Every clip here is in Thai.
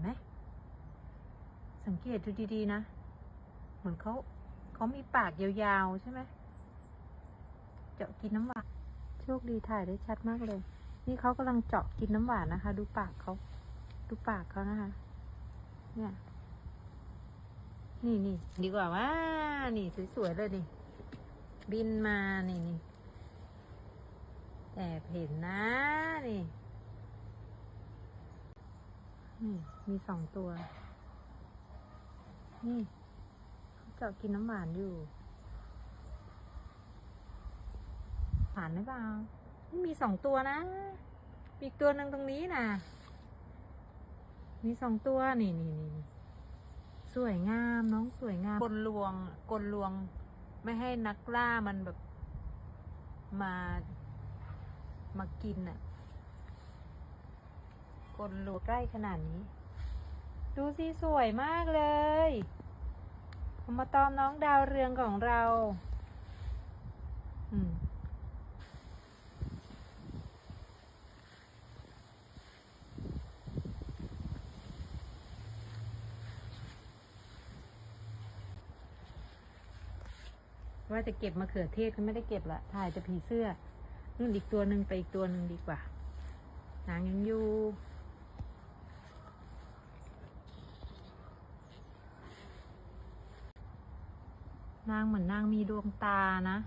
ไหมสังเกตดูดีๆนะ เหมือนเขาเขามีปากยาวๆใช่ไหมเจาะกินน้ำหวานโชคดีถ่ายได้ชัดมากเลย นี่เขากำลังเจาะกินน้ำหวานนะคะ ดูปากเขาดูปากเขานะคะ เนี่ยนี่นี่ดีกว่าว่า นี่สวยๆเลยนี่ บินมานี่นี่แอบเห็นนะนี่ นี่มีสองตัว นี่เขาเจาะกินน้ำหวานอยู่ หวานหรือเปล่านี่มีสองตัวนะมีอีกตัวหนึ่งตรงนี้นะมีสองตัวนี่นี่นี่สวยงามน้องสวยงามกลลวงกลลวง ไม่ให้นักล่ามันแบบมา มากินอะ กลลวงใกล้ขนาดนี้ ดูสิสวยมากเลยผมมาตอมน้องดาวเรืองของเราอืมว่าจะเก็บมะเขือเทศก็ไม่ได้เก็บละ ถ่ายแต่ผีเสื้อนู่นอีกตัวหนึ่งไปอีกตัวหนึ่งดีกว่านางยังอยู่ นางเหมือนนางมีดวงตานะ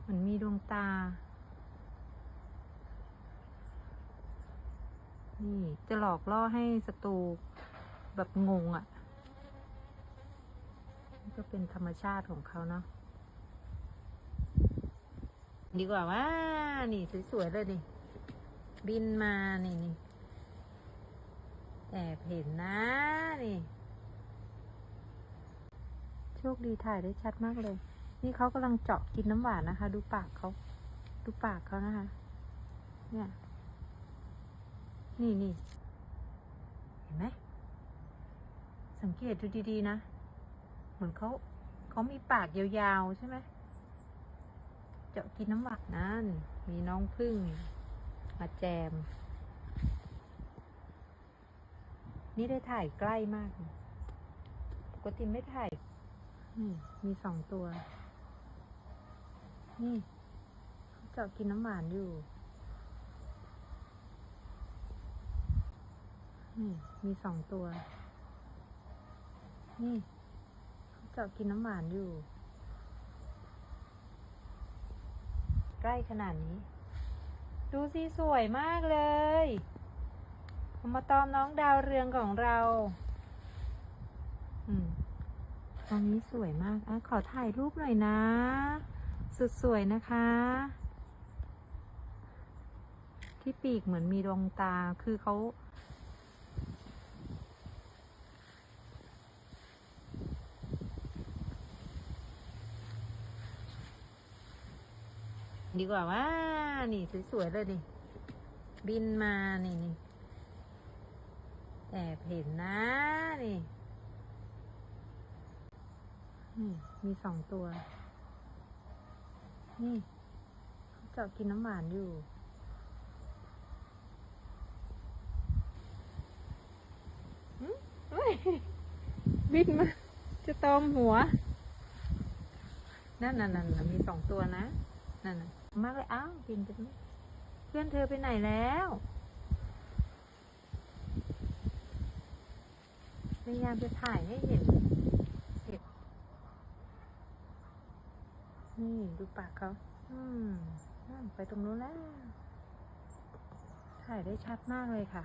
เหมือนมีดวงตา นี่จะหลอกล่อให้ศัตรูแบบงงอะ่ะนี่ก็เป็นธรรมชาติของเขาเนาะ ดีกว่าว่า นี่สวยๆเลยนี่ บินมา นี่นี่แอบเห็นนะ นี่ คดีถ่ายได้ชัดมากเลย นี่เขากำลังเจาะกินน้ำหวานนะคะ ดูปากเขา ดูปากเขานะคะ เนี่ย นี่นี่เห็นไหม สังเกตดูดีๆนะ เหมือนเขาเขามีปากยาวๆใช่ไหม เจาะกินน้ำหวานนั่น มีน้องพึ่ง มาแจม นี่ได้ถ่ายใกล้มาก ปกติไม่ถ่าย นี่มีสองตัว นี่เขาเจาะกินน้ำหวานอยู่ นี่มีสองตัว นี่เขาเจาะกินน้ำหวานอยู่ ใกล้ขนาดนี้ ดูสิสวยมากเลยผมมาตอมน้องดาวเรืองของเรา อืม ตรงนี้สวยมากอขอถ่ายรูปหน่อยนะ สุดสวยนะคะ ที่ปีกเหมือนมีดวงตา คือเขาดีกว่าว่า นี่สวยๆเลยนี่ บินมา นี่นี่แอบเห็นนะ นี่ นี่มีสองตัว นี่เขาเจาะกินน้ำหวานอยู่หืมเฮ้ยบินมา จะตอมหัว นั่นนั่นนั่นมีสองตัวนะ นั่นมากเลยอ้าวบินไปนู่นเพื่อนเธอไปไหนแล้วพยายามจะถ่ายให้เห็น เห็น นี่ดูปากเขาอืมนั่นไปตรงนู้นแล้ว ถ่ายได้ชัดมากเลยค่ะ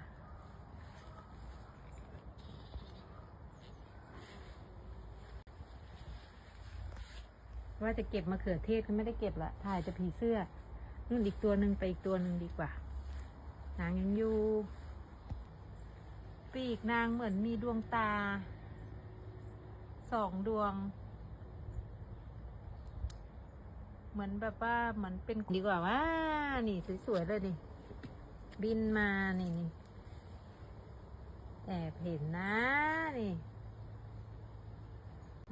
ว่าจะเก็บมะเขือเทศก็ไม่ได้เก็บละ ถ่ายแต่ผีเสื้อนู่นอีกตัวหนึ่งไปอีกตัวหนึ่งดีกว่า นางยังอยู่ ปีกนางเหมือนมีดวงตา สองดวง เหมือนแบบว่าเหมือนเป็นดีกว่าว่า นี่สวยๆเลยนี่บินมานี่นี่แอบเห็นนะนี่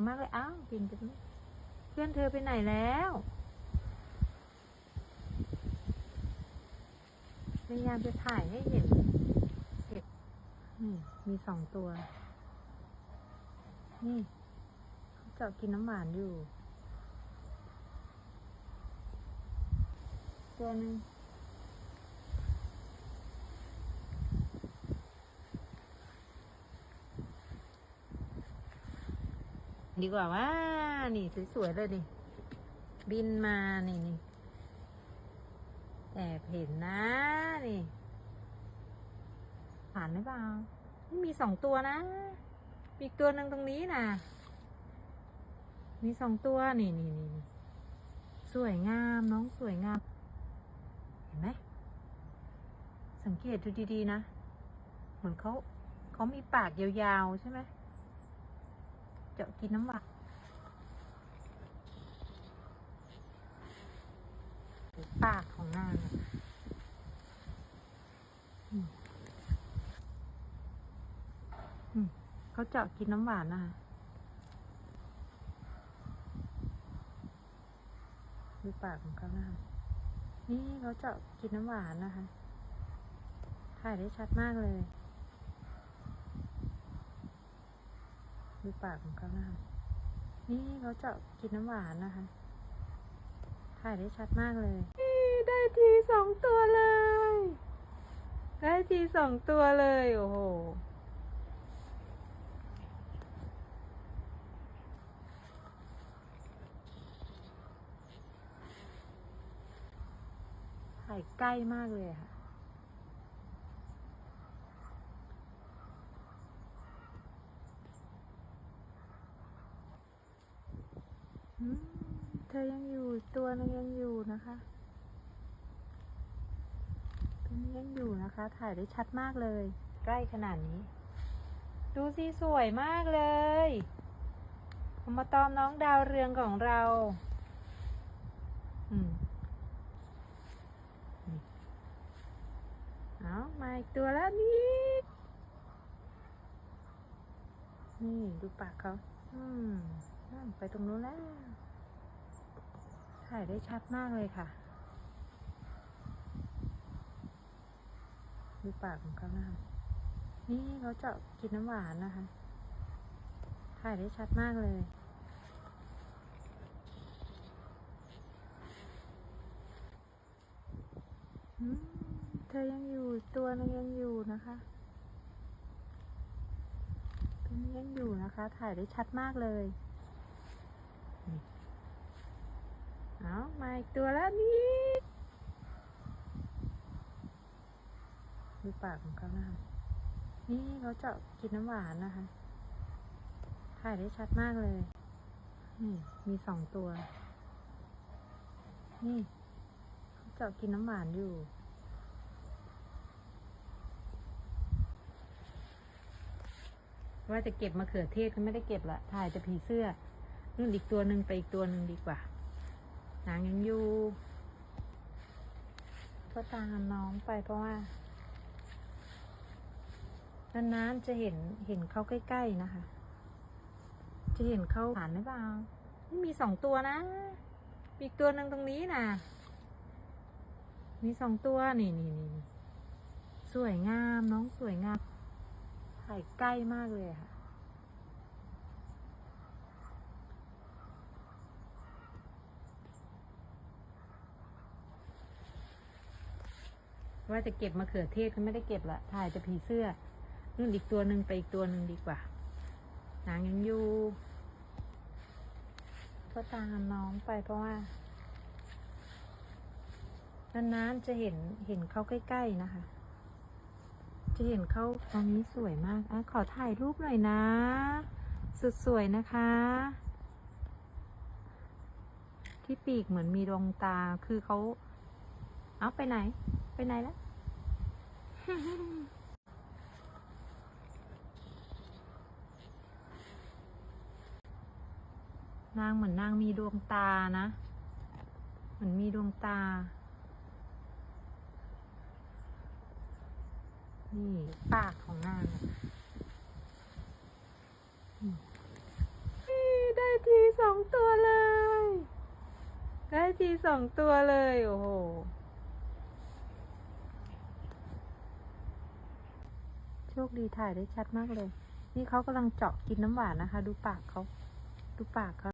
มากเลยอ้าวบินไปนู่นเพื่อนเธอไปไหนแล้ว พยายามจะถ่ายให้เห็นเห็นนี่มีสองตัว นี่เขาเจาะกินน้ำหวานอยู่ ตัวหนึ่งดีกว่าว่า นี่สวยๆเลยนี่ บินมานี่นี่แอบเห็นนะนี่ผ่านหรือเปล่ามีสองตัวนะ มีอีกตัวหนึ่งตรงนี้นะมีสองตัวนี่นี่นี่สวยงามน้องสวยงาม เห็นไหม สังเกตดูดีๆนะ เหมือนเขาเขามีปากยาวๆ ใช่ไหมเจาะกินน้ำหวานปากของนางเขาเจาะกินน้ำหวานนะคะดูปากของเขานะคะนี่เขาเจาะกินน้ำหวานนะคะ ถ่ายได้ชัดมากเลยดูปากของเขานะคะนี่เขาเจาะกินน้ำหวานนะคะ ถ่ายได้ชัดมากเลยนี่ได้ทีสองตัวเลย ได้ทีสองตัวเลย โอ้โห ถ่ายใกล้มากเลยค่ะ อืมเธ อยังอยู่ตัวนึงยังอยู่นะคะตัวนี้ยังอยู่นะคะ ถ่ายได้ชัดมากเลย ใกล้ขนาดนี้ ดูสิสวยมากเลยผมมาตอมน้องดาวเรืองของเรา อืมเอามาอีกตัวแล้วนี่นี่ดูปากเขา อืมไปตรงนู้นแล้ว ถ่ายได้ชัดมากเลยค่ะดูปากของเขานะคะนี่เขาเจาะกินน้ำหวานนะคะ ถ่ายได้ชัดมากเลยเธอยังอยู่ตัวนึงยังอยู่นะคะตัวนี้ยังอยู่นะคะ ถ่ายได้ชัดมากเลยนี่ เอามาอีกตัวแล้วนี่ดูปากของเขานะคะนี่เขาเจาะกินน้ำหวานนะคะ ถ่ายได้ชัดมากเลย นี่มีสองตัว นี่เขาเจาะกินน้ำหวานอยู่ว่าจะเก็บมะเขือเทศก็ไม่ได้เก็บละถ่ายแต่ผีเสื้อนู่นอีกตัวหนึ่งไปอีกตัวหนึ่งดีกว่า นางยังอยู่ ก็ตามน้องไปเพราะว่านานๆจะเห็นเห็นเขาใกล้ๆนะคะ จะเห็นเขาผ่านหรือเปล่านี่มีสองตัวนะ มีอีกตัวหนึ่งตรงนี้นะมีสองตัวนี่นี่นี่นี่สวยงามน้องสวยงามถ่ายใกล้มากเลยค่ะ ว่าจะเก็บมะเขือเทศก็ไม่ได้เก็บละถ่ายแต่ผีเสื้อนู่นอีกตัวหนึ่งไปอีกตัวหนึ่งดีกว่า นางยังอยู่ ก็ตามน้องไปเพราะว่านานๆจะเห็นเห็นเขาใกล้ๆนะคะ จะเห็นเขาตรงนี้สวยมากอะขอถ่ายรูปหน่อยนะ สุดสวยนะคะ ที่ปีกเหมือนมีดวงตาคือเขาเอาไปไหน ไปไหนแล้วนางเหมือนนางมีดวงตานะ เหมือนมีดวงตา นี่ปากของนางนี่ได้ทีสองตัวเลย ได้ทีสองตัวเลย โอ้โห โช คดีถ่ายได้ชัดมากเลย นี่เขากำลังเจาะกินน้ำหวานนะคะ ดูปากเขา ดูปากเขา